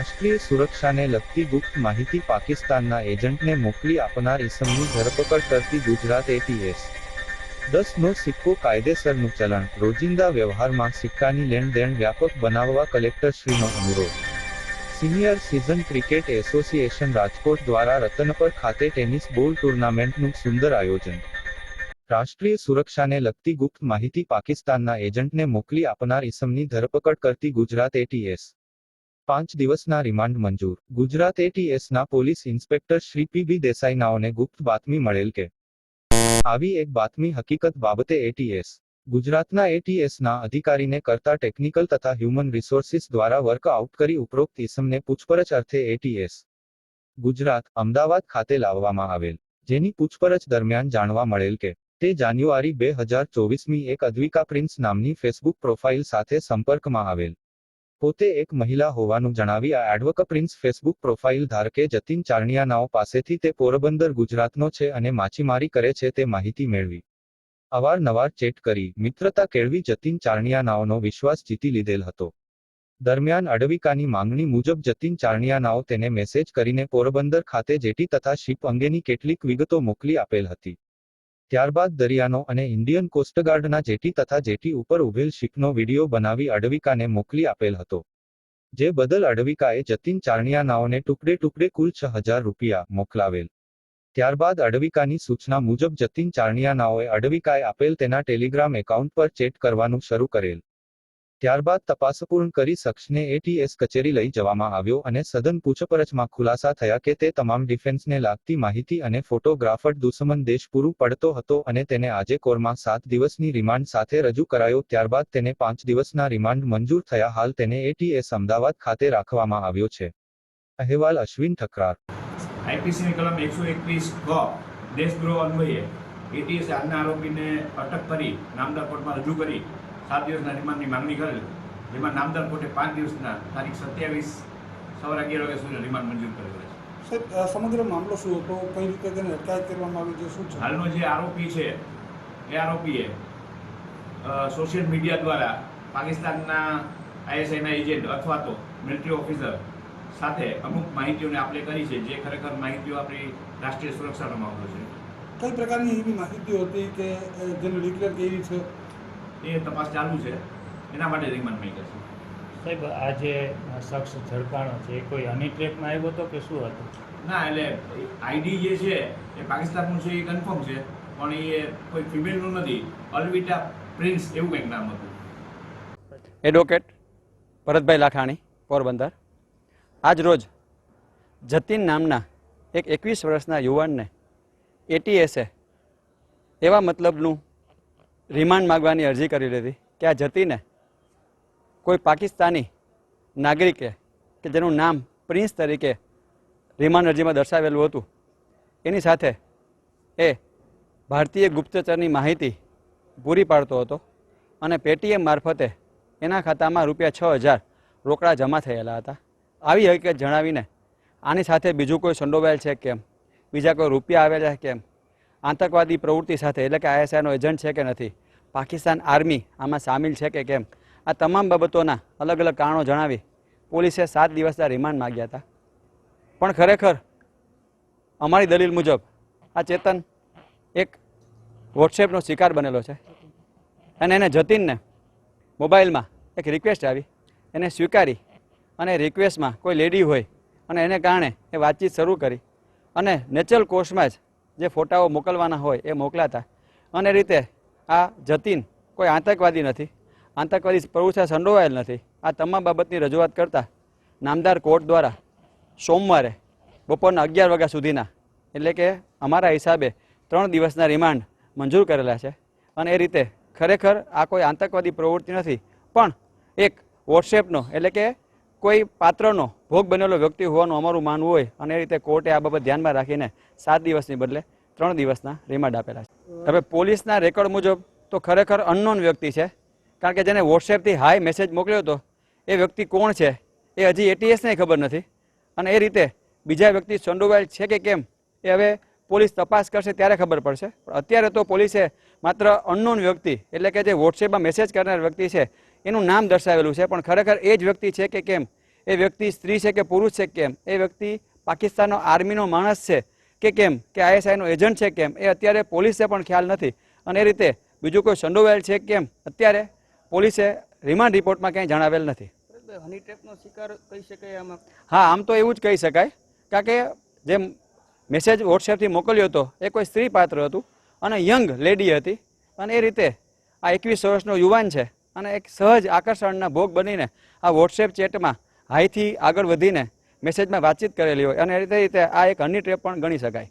રાષ્ટ્રીય સુરક્ષાને લગતી ગુપ્ત માહિતી પાકિસ્તાનના એજન્ટને મોકલી આપનાર ઇસમની ધરપકડ કરતી ગુજરાત એટીએસ. દસ નો સિક્કો કાયદેસરનું ચલણ. રોજિંદા વ્યવહારમાં સિક્કાની લેણદેણ વ્યાપક બનાવવા કલેક્ટરશ્રીનો અનુરોધ. Senior season cricket association Rajkot દ્વારા રતનપર ખાતે ટેનિસ બોલ ટુર્નામેન્ટનું સુંદર આયોજન. રાષ્ટ્રીય સુરક્ષાને લગતી ગુપ્ત માહિતી પાકિસ્તાનના એજન્ટને મોકલી આપનાર ઇસમની ધરપકડ કરતી ગુજરાત એટીએસ. પાંચ દિવસના રિમાન્ડ મંજૂર. Gujarat એટીએસના police inspector Shri PB Desai દેસાઈનાઓને ગુપ્ત બાતમી મળેલ કે આવી એક બાતમી હકીકત બાબતે એટીએસ ગુજરાતના એટીએસના અધિકારીને કરતા ટેકનિકલ તથા હ્યુમન રિસોર્સિસ દ્વારા વર્કઆઉટ કરી ઉપરોક્ત ઇસમને પૂછપરછ અર્થે એટીએસ ગુજરાત, અમદાવાદ ખાતે લાવવામાં આવેલ. જેની પૂછપરછ દરમિયાન જાણવા મળેલ કે, તે જાન્યુઆરી બે હજાર ચોવીસમી એક અદ્વિકા પ્રિન્સ નામની ફેસબુક પ્રોફાઇલ સાથે સંપર્કમાં આવેલ. પોતે એક મહિલા હોવાનું જણાવી આ એડવોક પ્રિન્સ ફેસબુક પ્રોફાઇલ ધારકે જતીન ચારણિયાનાઓ પાસેથી તે પોરબંદર ગુજરાતનો છે અને માછીમારી કરે છે તે માહિતી મેળવી. અવારનવાર ચેટ કરી, મિત્રતા કેળવી જતીન ચારણિયાનાઓનો વિશ્વાસ જીતી લીધેલ હતો. દરમિયાન અડવિકાની માંગણી મુજબ જતીન ચારણિયાનાઓ તેને મેસેજ કરીને પોરબંદર ખાતે જેટી તથા શિપ અંગેની કેટલીક વિગતો મોકલી આપેલ હતી. ત્યારબાદ દરિયાનો અને ઇન્ડિયન કોસ્ટગાર્ડના જેટી તથા જેટી ઉપર ઉભેલ શિપનો વીડિયો બનાવી અડવિકાને મોકલી આપેલ હતો. જે બદલ અડવિકાએ જતીન ચારણિયાનાઓને ટુકડે ટુકડે કુલ છ હજાર રૂપિયા મોકલાવેલ. ત્યારબાદ અડવિકાની સૂચના મુજબ જતીન ચારણિયાનાઓએ અડવિકાએ આપેલ તેના ટેલિગ્રામ એકાઉન્ટ પર ચેટ કરવાનું શરૂ કરેલ. ત્યારબાદ તપાસ પૂર્ણ કરી શખ્સને એટીએસ કચેરી લઈ જવામાં આવ્યો અને સઘન પૂછપરછમાં ખુલાસા થયા કે તે તમામ ડિફેન્સને લાગતી માહિતી અને ફોટોગ્રાફર દુશ્મન દેશ પૂરું પડતો હતો અને તેને આજે કોરમાં સાત દિવસની રિમાન્ડ સાથે રજૂ કરાયો. ત્યારબાદ તેને પાંચ દિવસના રિમાન્ડ મંજૂર થયા હાલ તેને એટીએસ અમદાવાદ ખાતે રાખવામાં આવ્યો છે. અહેવાલ અશ્વિન ઠકરાર. આઈપીસીની કલમ એકસો એકવીસ ગ, દેશદ્રોહ અન્વયે એટીએસ આજના આરોપીને અટક કરી, નામદાર કોર્ટમાં રજૂ કરી. સાત દિવસના રિમાન્ડની માંગણી કરેલ. જેમાં નામદાર કોર્ટે પાંચ દિવસના તારીખ સત્યાવીસ સવારે અગિયાર વાગ્યા સુધી રિમાન્ડ મંજૂર કરેલો છે સાહેબ સમગ્ર મામલો શું હતો? કઈ રીતે તેને અટકાયત કરવામાં આવી છે શું છે? હાલનો જે આરોપી છે એ આરોપીએ સોશિયલ મીડિયા દ્વારા પાકિસ્તાનના આઈએસઆઈના એજન્ટ અથવા તો મિલિટરી ઓફિસર સાથે અમુક માહિતીઓને આપણે કરી છે જે ખરેખર માહિતીઓ આપણી રાષ્ટ્રીય સુરક્ષાનો મામલો છે. કઈ પ્રકારની એવી માહિતીઓ હતી કે જેનું ડિક્લેર કરી છે? એ તપાસ ચાલુ છે. એના માટે રિમાન્ડ મળી કરશે સાહેબ આ જે શખ્સ ઝડપાણો છે એ કોઈ હની ટ્રેપમાં આવ્યો હતો કે શું હતું? ના એટલે આઈડી જે છે એ પાકિસ્તાનનું છે એ કન્ફર્મ છે પણ એ કોઈ ફિમેલનું નથી. અલવિટા પ્રિન્સ એવું કંઈક નામ હતું. એડવોકેટ ભરતભાઈ લાખાણી પોરબંદર. આજ રોજ જતીન નામના એક એકવીસ વર્ષના યુવાનને એટીએસે એવા મતલબનું રિમાન્ડ માગવાની અરજી કરી લીધી કે આ જતીને કોઈ પાકિસ્તાની નાગરિકે કે જેનું નામ પ્રિન્સ તરીકે રિમાન્ડ અરજીમાં દર્શાવેલું હતું, એની સાથે એ ભારતીય ગુપ્તચરની માહિતી પૂરી પાડતો હતો અને પેટીએમ મારફતે એના ખાતામાં રૂપિયા છ હજાર રોકડા જમા થયેલા હતા. આવી હકીકત જણાવીને આની સાથે બીજું કોઈ સંડોવાયેલ છે કેમ? બીજા કોઈ રૂપિયા આવેલા છે કેમ? આતંકવાદી પ્રવૃત્તિ સાથે, એટલે કે આઈએસઆઈનો એજન્ટ છે કે નથી? પાકિસ્તાન આર્મી આમાં સામેલ છે કે કેમ? આ તમામ બાબતોના અલગ અલગ કારણો જણાવી પોલીસે સાત દિવસના રિમાન્ડ માગ્યા હતા. પણ ખરેખર અમારી દલીલ મુજબ આ ચેતન એક વોટ્સએપનો શિકાર બનેલો છે. અને એને જતીનને મોબાઈલમાં એક રિક્વેસ્ટ આવી. એને સ્વીકારી અને રિક્વેસ્ટમાં કોઈ લેડી હોય અને એને કારણે એ વાતચીત શરૂ કરી. અને નેચરલ કોર્સમાં જ જે ફોટાઓ મોકલવાના હોય એ મોકલાતા. અને રીતે આ જતીન કોઈ આતંકવાદી નથી. આતંકવાદી પ્રવૃત્તિ સંડોવાયેલ નથી. આ તમામ બાબતની રજૂઆત કરતા નામદાર કોર્ટ દ્વારા સોમવારે બપોરના અગિયાર વાગ્યા સુધીના, એટલે કે અમારા હિસાબે ત્રણ દિવસના રિમાન્ડ મંજૂર કરેલા છે. અને એ રીતે ખરેખર આ કોઈ આતંકવાદી પ્રવૃત્તિ નથી, પણ એક વોટ્સએપનો એટલે કે કોઈ પાત્રનો ભોગ બનેલો વ્યક્તિ હોવાનું અમારું માનવું હોય અને એ રીતે કોર્ટે આ બાબત ધ્યાનમાં રાખીને સાત દિવસની બદલે ત્રણ દિવસના રિમાન્ડ આપેલા છે. હવે પોલીસના રેકોર્ડ મુજબ તો ખરેખર અનનોન વ્યક્તિ છે. કારણ કે જેને વોટ્સએપથી હાય મેસેજ મોકલ્યો હતો, એ વ્યક્તિ કોણ છે, એ હજી એટીએસને ખબર નથી. અને એ રીતે બીજા વ્યક્તિ સંડોવાયેલ છે કે કેમ, એ હવે પોલીસ તપાસ કરશે ત્યારે ખબર પડશે. પણ અત્યારે તો પોલીસે માત્ર અનનોન વ્યક્તિ, એટલે કે જે વોટ્સએપમાં મેસેજ કરનાર વ્યક્તિ છે એનું નામ દર્શાવેલું છે. પણ ખરેખર એ જ વ્યક્તિ છે કે કેમ? એ વ્યક્તિ સ્ત્રી છે કે પુરુષ છે કેમ? એ વ્યક્તિ પાકિસ્તાનનો આર્મીનો માણસ છે કે કેમ? કે આઈએસઆઈનો એજન્ટ છે કેમ? એ અત્યારે પોલીસે પણ ખ્યાલ નથી. અને એ રીતે બીજું કોઈ સંડોવાયેલ છે કેમ? અત્યારે પોલીસે રિમાન્ડ રિપોર્ટમાં ક્યાંય જણાવેલ નથી. હની ટ્રેપનો શિકાર કહી શકાય આમાં? હા આમ તો એવું જ કહી શકાય. કારણ કે જે મેસેજ વોટ્સએપથી મોકલ્યો હતો એ કોઈ સ્ત્રી પાત્ર હતું અને યંગ લેડી હતી. અને એ રીતે આ એકવીસ વર્ષનો યુવાન છે. અને એક સહજ આકર્ષણના ભોગ બનીને આ વોટ્સએપ ચેટમાં હાઈથી આગળ વધીને મેસેજમાં વાતચીત કરેલી હોય. અને એ રીતે રીતે આ એક હની ટ્રેપ પણ ગણી શકાય.